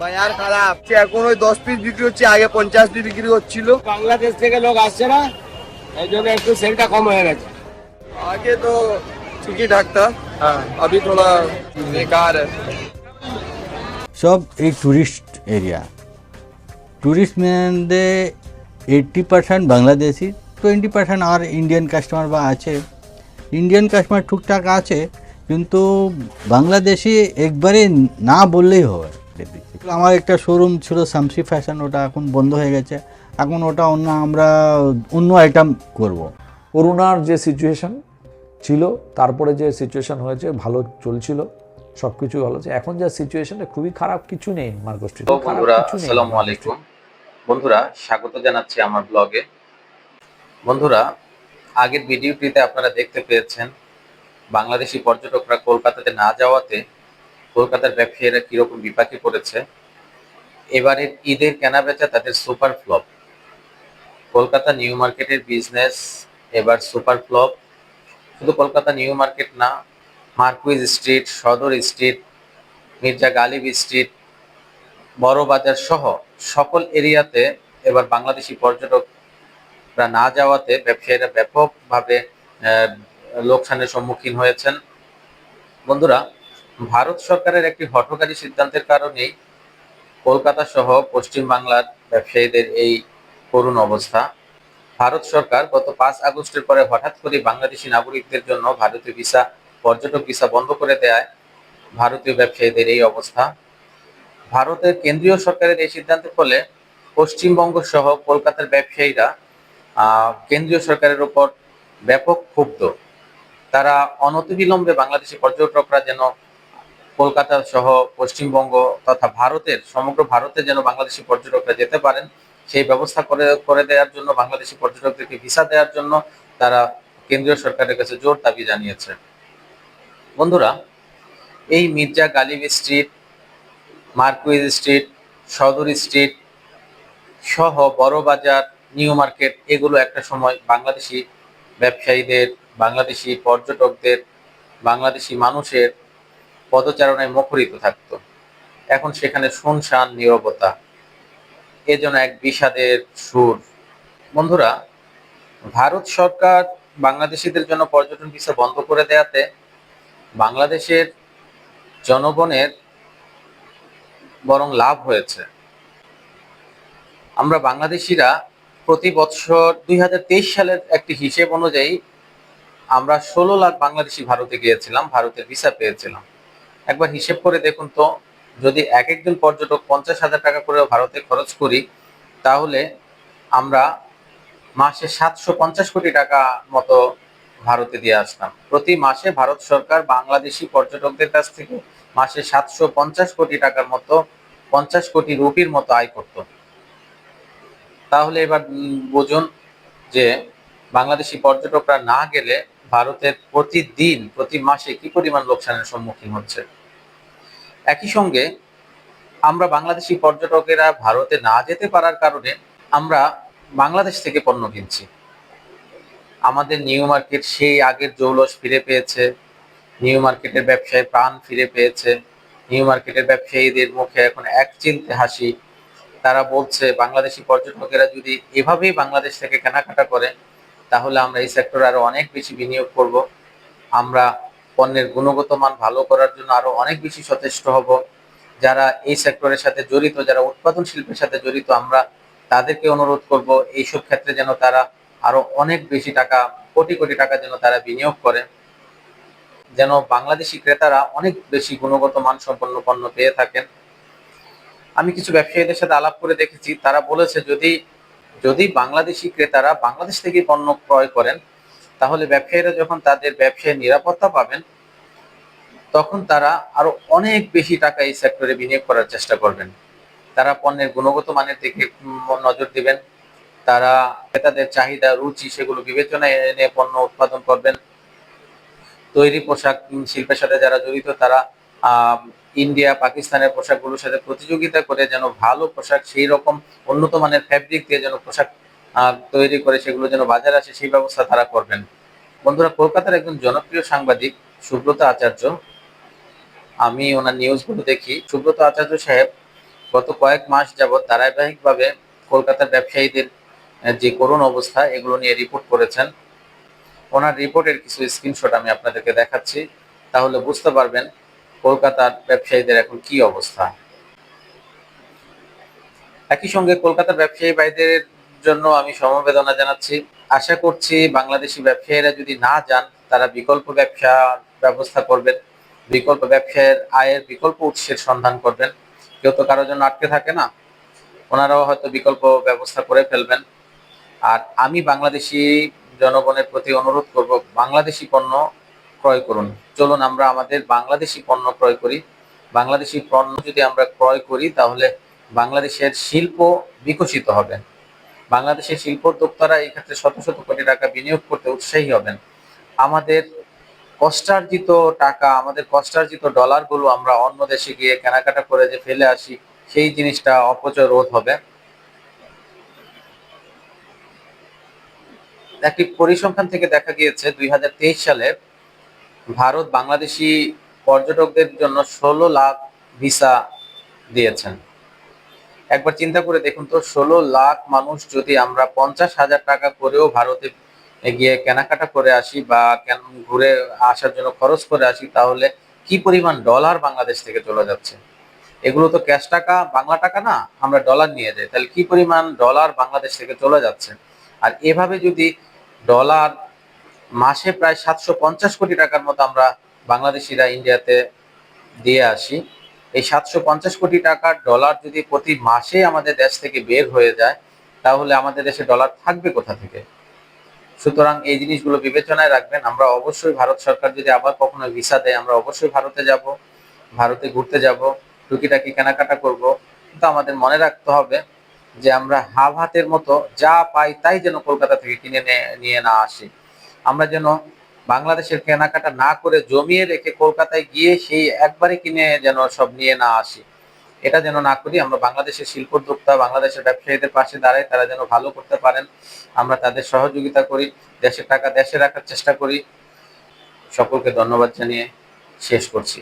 বাজার খারাপ এখন ওই দশ পিস বিক্রি হচ্ছে আগে পঞ্চাশ পিস বিক্রি হচ্ছিল বাংলাদেশ থেকে লোক আসছে না এই জন্য একটু সেলটা কম হয়ে গেছে আগে তো ঠিকই ঢাকতা হ্যাঁ अभी थोड़ा बेकार है সব এই ট্যুরিস্ট এরিয়া ট্যুরিস্ট মধ্যে eighty percent Bangladeshi twenty percent আর ইন্ডিয়ান কাস্টমার বা আছে ইন্ডিয়ান কাস্টমার টুকটাক আছে কিন্তু বাংলাদেশি একবারে না বললেই হবে আমার একটা শোরুম ছিল শামসি ফ্যাশন ওটা এখন বন্ধ হয়ে গেছে। এখন ওটা অন্য আমরা অন্য আইটেম করব। করোনার যে সিচুয়েশন ছিল তারপরে যে সিচুয়েশন হয়েছে ভালো চলছিল সব কিছু ভালো আছে এখন যা সিচুয়েশনে খুবই খারাপ কিছু নেই স্ট্রিট তো বন্ধুরা আসসালামু আলাইকুম। বন্ধুরা স্বাগত জানাচ্ছি আমার ব্লগে বন্ধুরা আগের ভিডিওটিতে আপনারা দেখতে পেয়েছেন বাংলাদেশি পর্যটকরা কলকাতাতে না যাওয়াতে কলকাতার ব্যবসায়ীরা কীরকম বিপাকে পড়েছে, এবারের ঈদের কেনাবেচা তাদের সুপার ফ্লপ। কলকাতা নিউ মার্কেটের বিজনেস, এবার সুপার ফ্লপ। শুধু কলকাতা নিউ মার্কেট না, Marquis Street, Sadar Street, Mirza Ghalib Street, Bara Bazar সহ সকল এরিয়াতে এবার বাংলাদেশি পর্যটকরা না যাওয়াতে ব্যবসায়ীরা ব্যাপকভাবে লোকসানের সম্মুখীন হয়েছেন। বন্ধুরা ভারত সরকারের একটি হঠকারী সিদ্ধান্তের কারণেই কলকাতা সহ পশ্চিম বাংলার ব্যবসায়ীদের এই করুণ অবস্থা। ভারত সরকার গত পাঁচ আগস্টের পরে হঠাৎ করে বাংলাদেশি নাগরিকদের জন্য ভারতীয় ভিসা, পর্যটক ভিসা বন্ধ করে দেয় ভারতীয় ব্যবসায়ীদের এই অবস্থা। ভারতের কেন্দ্রীয় সরকারের এই সিদ্ধান্তের ফলে পশ্চিমবঙ্গ সহ কলকাতার ব্যবসায়ীরা কেন্দ্রীয় সরকারের উপর ব্যাপক ক্ষুব্ধ। তারা অনতিবিলম্বে বাংলাদেশি পর্যটকরা যেন কলকাতা সহ পশ্চিমবঙ্গ তথা ভারতের, সমগ্র ভারতে যেন বাংলাদেশি পর্যটকরা যেতে পারেন, সেই ব্যবস্থা করে করে দেওয়ার জন্য, বাংলাদেশি পর্যটকদেরকে ভিসা দেওয়ার জন্য তারা কেন্দ্রীয় সরকারের কাছে জোর দাবি জানিয়েছে। বন্ধুরা, এই Mirza Ghalib Street, Marquis Street, Sadar Street সহ বড় বাজার, নিউ মার্কেট, এগুলো একটা সময় বাংলাদেশি ব্যবসায়ীদের, বাংলাদেশি পর্যটকদের, বাংলাদেশি মানুষের পদচারণায় মুখরিত থাকতো। এখন সেখানে শুনশান, নীরবতা, এ যেন এক বিষাদের সুর। বন্ধুরা, ভারত সরকার বাংলাদেশিদের জন্য পর্যটন ভিসা বন্ধ করে দেয়াতে বাংলাদেশের জনগণের বরং লাভ হয়েছে। আমরা বাংলাদেশিরা প্রতি বছর দুই হাজার তেইশ সালের একটি হিসেব অনুযায়ী আমরা ষোলো লাখ বাংলাদেশি ভারতে গিয়েছিলাম, ভারতের ভিসা পেয়েছিলাম। একবার হিসেব করে দেখুন তো, যদি এক একজন পর্যটক পঞ্চাশ হাজার টাকা করে ভারতে খরচ করি, তাহলে আমরা মাসে সাতশো পঞ্চাশ কোটি টাকা মতো ভারতে দিয়ে আসতাম। প্রতি মাসে ভারত সরকার বাংলাদেশি পর্যটকদের কাছ থেকে মাসে সাতশো পঞ্চাশ কোটি টাকার মতো, পঞ্চাশ কোটি রুপির মতো আয় করত। তাহলে এবার বুঝুন যে বাংলাদেশি পর্যটকরা না গেলে ভারতের প্রতিদিন, প্রতি মাসে কি পরিমাণ লোকসানের সম্মুখীন হচ্ছে? একই সঙ্গে আমরা বাংলাদেশি পর্যটকেরা ভারতে না যেতে পারার কারণে আমরা বাংলাদেশ থেকে পণ্য কিনছি। আমাদের নিউ মার্কেট সেই আগের জৌলস ফিরে পেয়েছে। নিউ মার্কেটের ব্যবসায় প্রাণ ফিরে পেয়েছে। নিউ মার্কেটের ব্যবসায়ীদের মুখে এখন এক চিলতে হাসি। তারা বলছে, বাংলাদেশি পর্যটকেরা যদি এভাবেই বাংলাদেশ থেকে কেনাকাটা করে তাহলে আমরা এই সেক্টরে আরও অনেক বেশি বিনিয়োগ করব। আমরা পণ্যের গুণগত মান ভালো করার জন্য আরও অনেক বেশি সচেষ্ট হব। যারা এই সেক্টরের সাথে জড়িত, যারা উৎপাদন শিল্পের সাথে জড়িত, আমরা তাদেরকে অনুরোধ করব এইসব ক্ষেত্রে যেন তারা আরও অনেক বেশি টাকা, কোটি কোটি টাকা যেন তারা বিনিয়োগ করে যেন বাংলাদেশি ক্রেতারা অনেক বেশি গুণগত মান সম্পন্ন পণ্য পেয়ে থাকেন। আমি কিছু ব্যবসায়ীদের সাথে আলাপ করে দেখেছি, তারা বলেছে যদি যদি বাংলাদেশি ক্রেতারা বাংলাদেশ থেকে পণ্য ক্রয় করেন, তাহলে ব্যবসায়ীরা যখন তাদের ব্যবসায় নিরাপত্তা পাবেন, তখন তারা আরও অনেক বেশি টাকা এই সেক্টরে বিনিয়োগ করার চেষ্টা করবেন। তারা পণ্যের গুণগত মানের দিকে নজর দিবেন, তারা ক্রেতাদের চাহিদা, রুচি সেগুলো বিবেচনায় এনে পণ্য উৎপাদন করবেন। তৈরি পোশাক, শিল্পের সাথে যারা জড়িত, তারা ইন্ডিয়া, পাকিস্তানের পোশাকগুলোর সাথে প্রতিযোগিতা করে যেন ভালো পোশাক, সেই রকম উন্নত মানের ফ্যাব্রিক দিয়ে যেন পোশাক তৈরি করে সেগুলো যেন বাজারে আসে, সেই ব্যবস্থা তারা করবেন। বন্ধুরা, কলকাতার একজন জনপ্রিয় সাংবাদিক, সুব্রত আচার্য, আমি ওনার নিউজগুলো দেখি। সুব্রত আচার্য সাহেব গত কয়েক মাস যাবৎ ধারাবাহিকভাবে কলকাতার ব্যবসায়ীদের যে করুণ অবস্থা, এগুলো নিয়ে রিপোর্ট করেছেন। ওনার রিপোর্টের কিছু স্ক্রিনশট আমি আপনাদেরকে দেখাচ্ছি। তাহলে বুঝতে পারবেন কলকাতার ব্যবসায়ীদের এখন কি অবস্থা? একই সঙ্গে কলকাতার ব্যবসায়ী ভাইদের জন্য আমি সমবেদনা জানাচ্ছি। আশা করছি বাংলাদেশি ব্যবসায়ীরা যদি না যান, তারা বিকল্প ব্যবসা ব্যবস্থা করবেন। বিকল্প ব্যবসায়ের আয়ের বিকল্প উৎসের সন্ধান করবেন। কেউ তো কারোর জন্য আটকে থাকে না। ওনারাও হয়তো বিকল্প ব্যবস্থা করে ফেলবেন। আর আমি বাংলাদেশি জনগণের প্রতি অনুরোধ করব, বাংলাদেশি পণ্য ক্রয় করুন। চলুন আমরা আমাদের বাংলাদেশি পণ্য ক্রয় করি। বাংলাদেশি পণ্য যদি আমরা ক্রয় করি, তাহলে বাংলাদেশের শিল্প বিকশিত হবে। বাংলাদেশের শিল্পোদ্যোক্তারা এই ক্ষেত্রে শত শত কোটি টাকা বিনিয়োগ করতে উৎসাহী হবেন। আমাদের কষ্টার্জিত টাকা, আমাদের কষ্টার্জিত ডলারগুলো আমরা অন্য দেশে গিয়ে কেনাকাটা করে যে ফেলে আসি, সেই জিনিসটা অপচয় রোধ হবে। একটি পরিসংখ্যান থেকে দেখা গিয়েছে, দুই হাজার তেইশ সালে ভারত বাংলাদেশি পর্যটকদের জন্য ষোলো লাখ ভিসা দিয়েছেন। একবার চিন্তা করে দেখুন তো, ষোলো লাখ মানুষ যদি আমরা পঞ্চাশ হাজার টাকা করেও ভারতে গিয়ে কেনাকাটা করে আসি বা ঘুরে আসার জন্য খরচ করে আসি, তাহলে কি পরিমাণ ডলার বাংলাদেশ থেকে চলে যাচ্ছে? এগুলো তো ক্যাশ টাকা, বাংলা টাকা না, আমরা ডলার নিয়ে যাই। তাহলে কি পরিমাণ ডলার বাংলাদেশ থেকে চলে যাচ্ছে? আর এভাবে যদি ডলার মাসে প্রায় সাতশো পঞ্চাশ কোটি টাকার মতো আমরা বাংলাদেশিরা ইন্ডিয়াতে দিয়ে আসি। এই সাতশো পঞ্চাশ কোটি টাকার ডলার যদি প্রতি মাসে আমাদের দেশ থেকে বের হয়ে যায়, তাহলে আমাদের দেশে ডলার থাকবে কোথা থেকে? সুতরাং এই জিনিসগুলো বিবেচনায় রাখবেন। আমরা অবশ্যই ভারত সরকার যদি আবার কখনো ভিসা দেয়, আমরা অবশ্যই ভারতে যাব, ভারতে ঘুরতে যাব, টুকিটাকি কেনাকাটা করব। কিন্তু আমাদের মনে রাখতে হবে যে আমরা হাব হাতের মতো যা পাই তাই যেন কলকাতা থেকে কিনে নিয়ে না আসি। আমরা যেন বাংলাদেশের কেনাকাটা না করে জমিয়ে রেখে কলকাতায় গিয়ে সেই একবারে কিনে যেন সব নিয়ে না আসি। এটা যেন না করি, আমরা বাংলাদেশের শিল্পোদ্যোক্তা বাংলাদেশের ব্যবসায়ীদের পাশে দাঁড়াই, তারা যেন ভালো করতে পারেন। আমরা তাদের সহযোগিতা করি, দেশের টাকা দেশে রাখার চেষ্টা করি। সকলকে ধন্যবাদ জানিয়ে শেষ করছি।